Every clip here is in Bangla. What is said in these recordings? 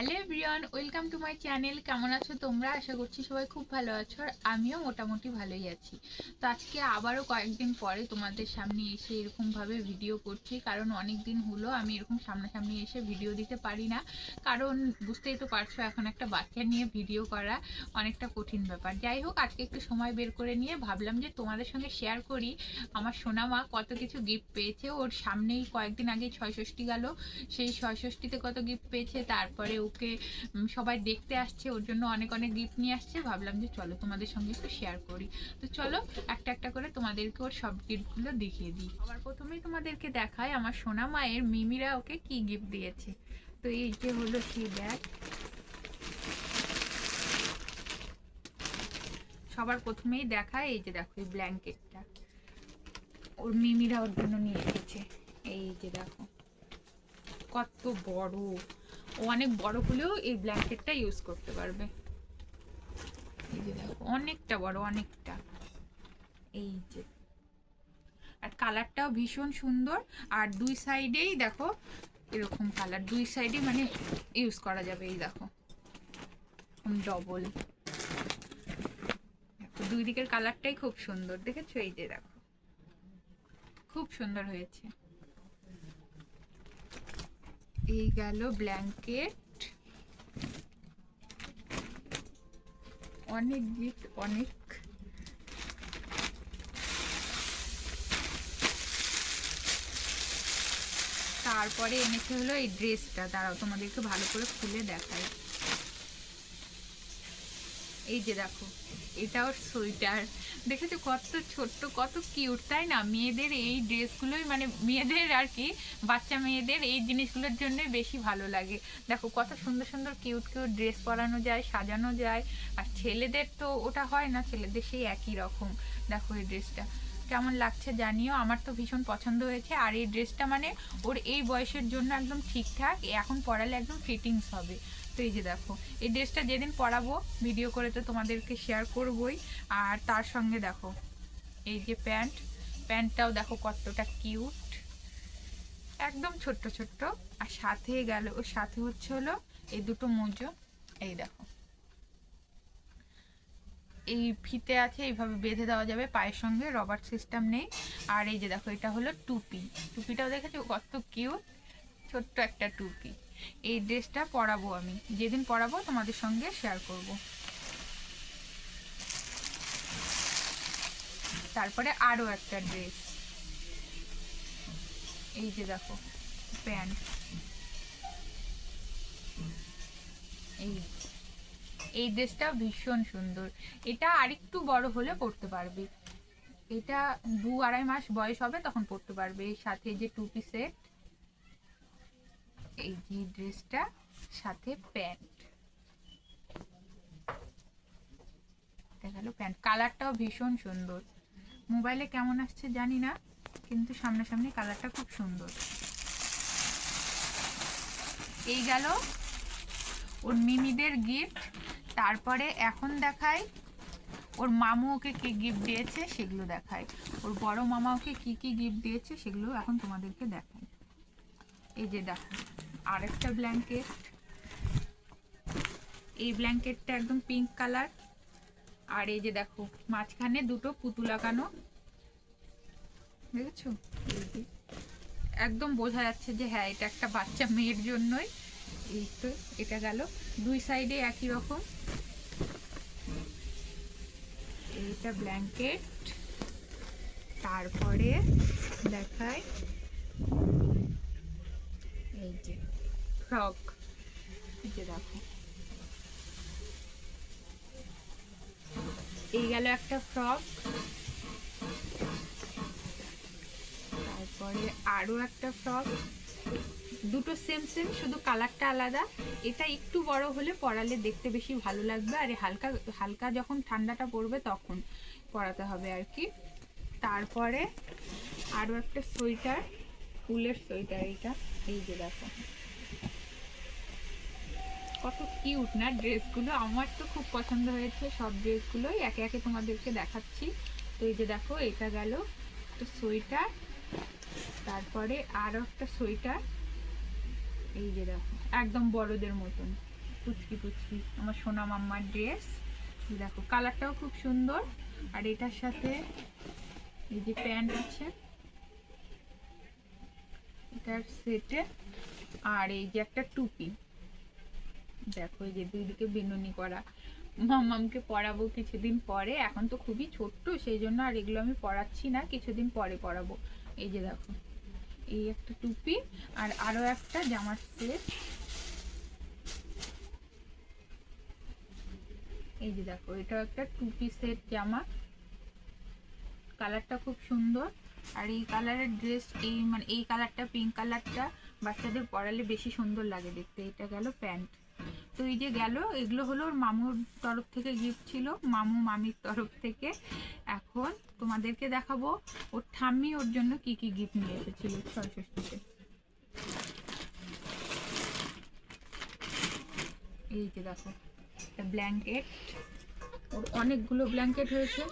Hello everyone, welcome to my channel. কেমন আছো তোমরা? আশা করছি সবাই খুব ভালো আছো আর আমিও মোটামুটি ভালোই আছি। তো আজকে আবারও কয়েকদিন পরে তোমাদের সামনে এসে এরকমভাবে ভিডিও করছি, কারণ অনেক দিন হলো আমি এরকম সামনাসামনি এসে ভিডিও দিতে পারি না। কারণ বুঝতেই তো পারছ, এখন একটা বাচ্চা নিয়ে ভিডিও করা অনেকটা কঠিন ব্যাপার। যাই হোক, আজকে একটু সময় বের করে নিয়ে ভাবলাম যে তোমাদের সঙ্গে শেয়ার করি। আমার সোনা মা কত কিছু গিফট পেয়েছে, ওর সামনেই কয়েকদিন আগে ছয়ষষ্ঠী গেল। সেই ছয়ষষ্ঠীতে কত গিফট পেয়েছে, তারপরে ওকে সবাই দেখতে আসছে, ওর জন্য অনেক অনেক গিফট নিয়ে আসছে। ভাবলাম যে চলো তোমাদের সঙ্গে একটু শেয়ার করি। তো চলো একটা একটা করে তোমাদেরকে ওর সব গিফটগুলো দেখিয়ে দিই। আবার প্রথমেই তোমাদেরকে দেখায় আমার সোনা মায়ের মিমিরা ওকে কি গিফট দিয়েছে। তো এই যে হলো সেই ব্যাগ সবার প্রথমেই দেখায়, এই যে দেখো এই ব্ল্যাঙ্কেটটা ওর মিমিরা ওর জন্য নিয়ে এসেছে। এই যে দেখো, কত বড়। অনেক বড় হলেও এই ব্ল্যাঙ্কেটটা ইউজ করতে পারবে। এই যে দেখো, অনেকটা বড়, অনেকটা। এই যে। আর কালারটাও ভীষণ সুন্দর। আর দুই সাইডেই দেখো, এরকম কালার দুই সাইডে মানে ইউজ করা যাবে, এই দেখো। ডবল দুই দিকের কালারটাই খুব সুন্দর। দেখেছ? এই যে দেখো। খুব সুন্দর হয়েছে। এই গেল ব্ল্যাঙ্কেট অনেক গিফট অনেক। তারপরে এনেছে হলো এই ড্রেসটা দাঁড়াও, তোমাদেরকে ভালো করে খুলে দেখাই। এই যে দেখো এটা ওর সোয়েটার। দেখেছ কত ছোট্ট, কত কিউট, তাই না? মেয়েদের এই ড্রেসগুলোই মানে মেয়েদের আর কি, বাচ্চা মেয়েদের এই জিনিসগুলোর জন্যই বেশি ভালো লাগে। দেখো কত সুন্দর সুন্দর কিউট কিউট ড্রেস পরানো যায়, সাজানো যায়। আর ছেলেদের তো ওটা হয় না, ছেলেদের সেই একই রকম। দেখো এই ড্রেসটা। কেমন লাগছে জানিও? আমার তো ভীষণ পছন্দ হয়েছে। আর এই ড্রেসটা মানে ওর এই বয়সের জন্য একদম ঠিকঠাক। এখন পরালে একদম ফিটিংস হবে। তো এই যে দেখো, এই ড্রেসটা যেদিন পরাবো ভিডিও করে তো তোমাদেরকে শেয়ার করবই। আর তার সঙ্গে দেখো, এই যে প্যান্ট, প্যান্টটাও দেখো কতটা কিউট একদম ছোট্ট ছোট্ট। আর সাথে গেল, ওর সাথে হচ্ছে হলো এই দুটো মোজো। এই দেখো। এই ফিতে আছে, এইভাবে বেঁধে দেওয়া যাবে, পায়ের সঙ্গে, রবার সিস্টেম নেই। আর এই যে দেখো, এটা হলো টুপি। টুপিটাও দেখেছ কত কিউট ছোট্ট একটা টুপি। এই ড্রেসটা পরাবো আমি। যেদিন পরাবো তোমাদের সঙ্গে শেয়ার করব। তারপরে আরও একটা ড্রেস এই যে দেখো, প্যান্ট। এই এই ড্রেসটা ভীষণ সুন্দর। এটা আরেকটু বড় হলে পরতে পারবে। এটা দু আড়াই মাস বয়স হবে তখন পরতে পারবে। সাথে যে টু পিসের এই যে ড্রেসটা, সাথে প্যান্ট। দেখাল প্যান্ট। কালারটাও ভীষণ সুন্দর। মোবাইলে কেমন আসছে জানি না, কিন্তু সামনাসামনি কালারটা খুব সুন্দর। এই গেল ওর মিমিদের গিফট তারপরে এখন দেখাই ওর মামু ওকে কি গিফট দিয়েছে সেগুলো দেখায় ওর বড় মামা ওকে কি কি গিফট দিয়েছে সেগুলো এখন তোমাদেরকে দেখাই। এই যে দেখো আরেকটা ব্ল্যাঙ্কেট এই ব্ল্যাঙ্কেটটা একদম পিঙ্ক কালার আর এই যে দেখো, মাঝখানে দুটো পুতুল লাগানো দেখেছ? একদম বোঝা যাচ্ছে যে হ্যাঁ এটা একটা বাচ্চা মেয়ের জন্যই। এই তো, এটা গেল। দুই সাইডে একই রকম। এইটা ব্ল্যাঙ্কেট তারপরে দেখায় এই যে ফ্রক। এই যে দেখো। এই গেল একটা ফ্রক। তারপরে আরও একটা ফ্রক। দুটো সেম সেম শুধু কালারটা আলাদা। এটা একটু বড় হলে পরালে দেখতে বেশি ভালো লাগবে। আর হালকা হালকা যখন ঠান্ডাটা পড়বে তখন পরাতে হবে আর কি। তারপরে আরও একটা সোয়েটার ফুলের সোয়েটার এটা। এই যে দেখো। কত কিউট না? ড্রেসগুলো আমার তো খুব পছন্দ হয়েছে সব ড্রেসগুলোই। একে একে তোমাদেরকে দেখাচ্ছি। তো এই যে দেখো, এটা গেল একটা সোয়েটার, তারপরে আরও একটা সোয়েটার। এই যে দেখো, একদম বড়দের মতন। পুচকি পুচকি, আমার সোনা মাম্মার ড্রেস। দেখো, কালারটাও খুব সুন্দর। আর এটার সাথে এই যে প্যান্ট আছে এটার সেটে আর এই যে একটা টুপি। দেখো এই যে দুই দিকে বিনুনি করা। মাম্মামকে পরাবো কিছুদিন পরে। এখন তো খুবই ছোট্ট, সেই জন্য আর এগুলো আমি পরাচ্ছি না, কিছুদিন পরে পরাবো। এই যে দেখো, এই একটা টুপি আর আরও একটা জামার সেট। এই যে দেখো, এটাও একটা টুপি সেট জামা। কালারটা খুব সুন্দর। আর এই কালারের ড্রেস এই মানে এই কালারটা পিঙ্ক কালারটা বাচ্চাদের পরালে বেশি সুন্দর লাগে দেখতে। এটা গেল প্যান্ট। তো এই যে গেল, এগুলো হলো ওর মামুর তরফ থেকে গিফট ছিল, মামু মামির তরফ থেকে। এখন তোমাদেরকে দেখাবো ওর ঠাম্মি ওর জন্য কি কি গিফট নিয়ে এসেছিল সরস্বতীতে। এই যে দেখো ব্ল্যাঙ্কেট ওর অনেকগুলো ব্ল্যাঙ্কেট হয়েছে।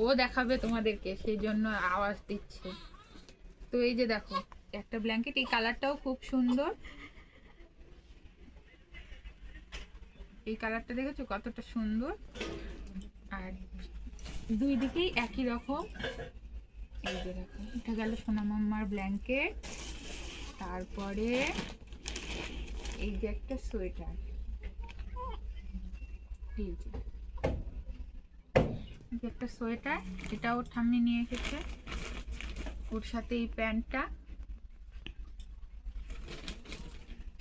ও দেখাবে তোমাদেরকে, সেই জন্য আওয়াজ দিচ্ছে। তো এই যে দেখো, একটা ব্ল্যাঙ্কেট এই কালারটাও খুব সুন্দর। এই কালারটা দেখেছ কতটা সুন্দর? আর দুই দিকেই একই রকম। এই যে দেখো, এটা গেল সোনা মাম্মার ব্ল্যাঙ্কেট তারপরে এই যে একটা সোয়েটার। এই যে। যে একটা সোয়েটার, এটাও ঠাম্মি নিয়ে এসেছে। ওর সাথে এই প্যান্টটা।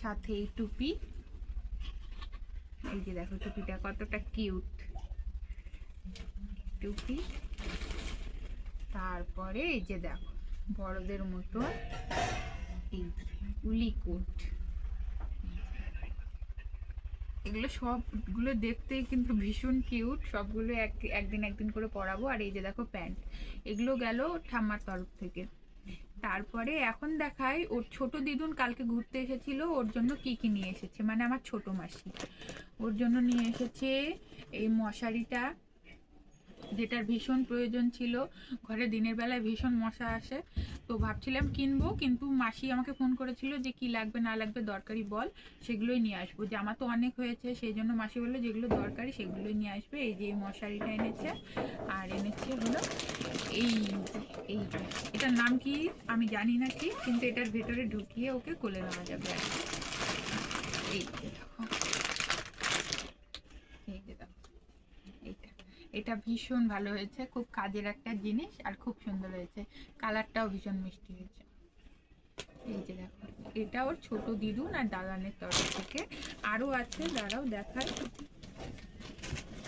সাথে এই টুপি। এই যে দেখো, টুপিটা কতটা কিউট। টুপি। তারপরে এই যে দেখো, বড়দের মতো এই উলি কোট এগুলো সবগুলো দেখতেই কিন্তু ভীষণ কিউট। সবগুলো এক, একদিন একদিন করে পরাবো। আর এই যে দেখো প্যান্ট, এগুলো গেল ঠাম্মার তরফ থেকে। তারপরে এখন দেখাই, ওর ছোট দিদুন কালকে ঘুরতে এসেছিল, ওর জন্য কি কি নিয়ে এসেছে? মানে আমার ছোট মাসি। ওর জন্য নিয়ে এসেছে এই মশারিটা, যেটার ভীষণ প্রয়োজন ছিল। ঘরে দিনের বেলায় ভীষণ মশা আসে। তো ভাবছিলাম কিনবো, কিন্তু মাসি আমাকে ফোন করেছিল যে কি লাগবে, না লাগবে দরকারি বল, সেগুলোই নিয়ে আসব। জামা তো অনেক হয়েছে, সেই জন্য মাসি বলল যেগুলো দরকারি সেগুলোই নিয়ে আসবে। এই যে মশারিটা এনেছে, আর এনেছে হলো এই এই এটার নাম কি? আমি জানি না কি কিন্তু এটার ভেতরে ঢুকিয়ে ওকে কোলে নেওয়া যাবে আর কি। এই দেখো এই যে দেখো এইটা এটা ভীষণ ভালো হয়েছে, খুব কাজের একটা জিনিস আর খুব সুন্দর হয়েছে। কালারটাও ভীষণ মিষ্টি হয়েছে। এই যে দেখো, এটা ওর ছোট দিদুন আর দাদানের তরফ থেকে। আরও আছে, দাঁড়াও দেখায়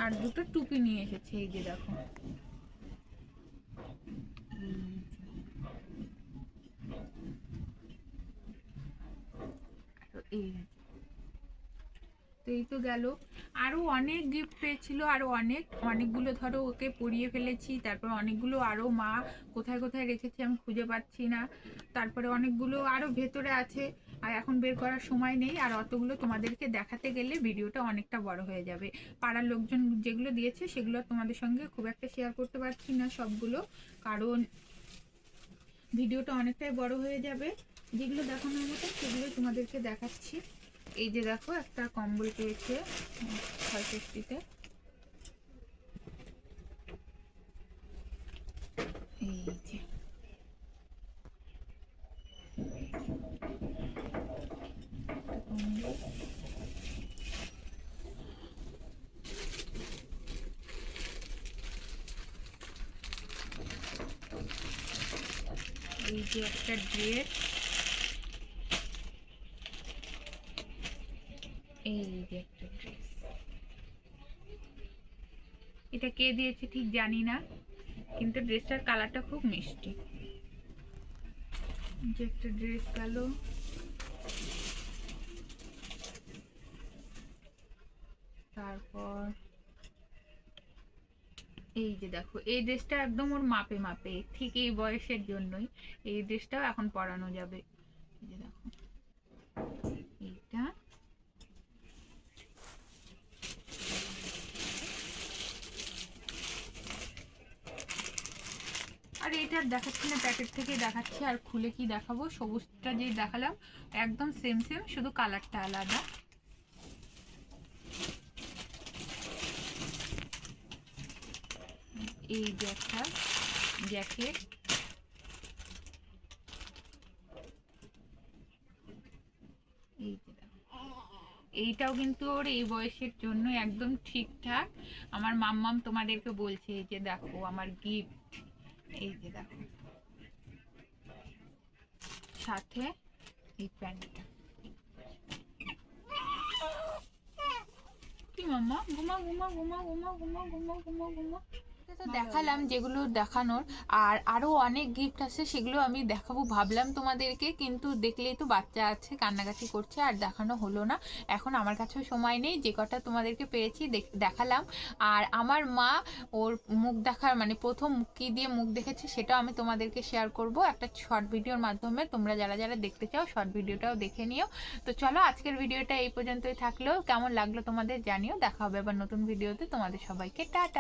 আর দুটো টুপি নিয়ে এসেছে, এই যে দেখো। এই এই তো গেল। আরও অনেক গিফট পেয়েছিল আরও অনেক। অনেকগুলো ধরো ওকে পরিয়ে ফেলেছি, তারপর অনেকগুলো আরও মা কোথায় কোথায় রেখেছে আমি খুঁজে পাচ্ছি না। তারপরে অনেকগুলো আরও ভেতরে আছে, আর এখন বের করার সময় নেই। আর অতগুলো তোমাদেরকে দেখাতে গেলে ভিডিওটা অনেকটা বড় হয়ে যাবে। পাড়ার লোকজন যেগুলো দিয়েছে, সেগুলো তোমাদের সঙ্গে খুব একটা শেয়ার করতে পারছি না সবগুলো। কারণ ভিডিওটা অনেকটাই বড় হয়ে যাবে। যেগুলো দেখানোর মতো সেগুলো তোমাদেরকে দেখাচ্ছি। এই যে দেখো একটা কম্বল পেয়েছে ছয়ষষ্টিতে এই যে। এই যে একটা ড্রেস। এটা কে দিয়েছে ঠিক জানি না, কিন্তু ড্রেসটার কালারটা খুব মিষ্টি। যে একটা ড্রেস গেল তারপর এই যে দেখো, এই ড্রেসটা একদম ওর মাপে মাপে, ঠিক এই বয়সের জন্যই এই ড্রেসটাও এখন পরানো যাবে। এই যে দেখো, এইটা আর এটা দেখাচ্ছি না প্যাকেট থেকে দেখাচ্ছি, আর খুলে কি দেখাবো? সবুজটা যে দেখালাম, একদম সেম সেম শুধু কালারটা আলাদা। এই যে একটা জ্যাকেট। এইটাও কিন্তু ওর এই বয়সের জন্য একদম ঠিকঠাক। আমার মাম্মাম তোমাদেরকে বলছে যে দেখো, আমার গিফট এই যে দেখো সাথে এই প্যান্টটা কি মাম্মা ঘুমা ঘুমা ঘুমা ঘুমা ঘুমা ঘুমা ঘুমা ঘুমা তো দেখালাম যেগুলো দেখানোর। আর আরও অনেক গিফট আছে সেগুলো আমি দেখাবো। ভাবলাম তোমাদেরকে কিন্তু দেখলেই তো বাচ্চা আছে কান্নাকাটি করছে আর দেখানো হলো না। এখন আমার কাছেও সময় নেই যে কটা তোমাদেরকে পেরেছি দেখ- দেখালাম। আর আমার মা ওর মুখ দেখার মানে প্রথম কি দিয়ে মুখ দেখেছে সেটাও আমি তোমাদেরকে শেয়ার করব। একটা শর্ট ভিডিওর মাধ্যমে। তোমরা যারা যারা দেখতে চাও শর্ট ভিডিওটাও দেখে নিও। তো চলো আজকের ভিডিওটা এই পর্যন্তই থাকলেও কেমন লাগল তোমাদের জানিও। দেখা হবে আবার নতুন ভিডিওতে তোমাদের সবাইকে টাটা!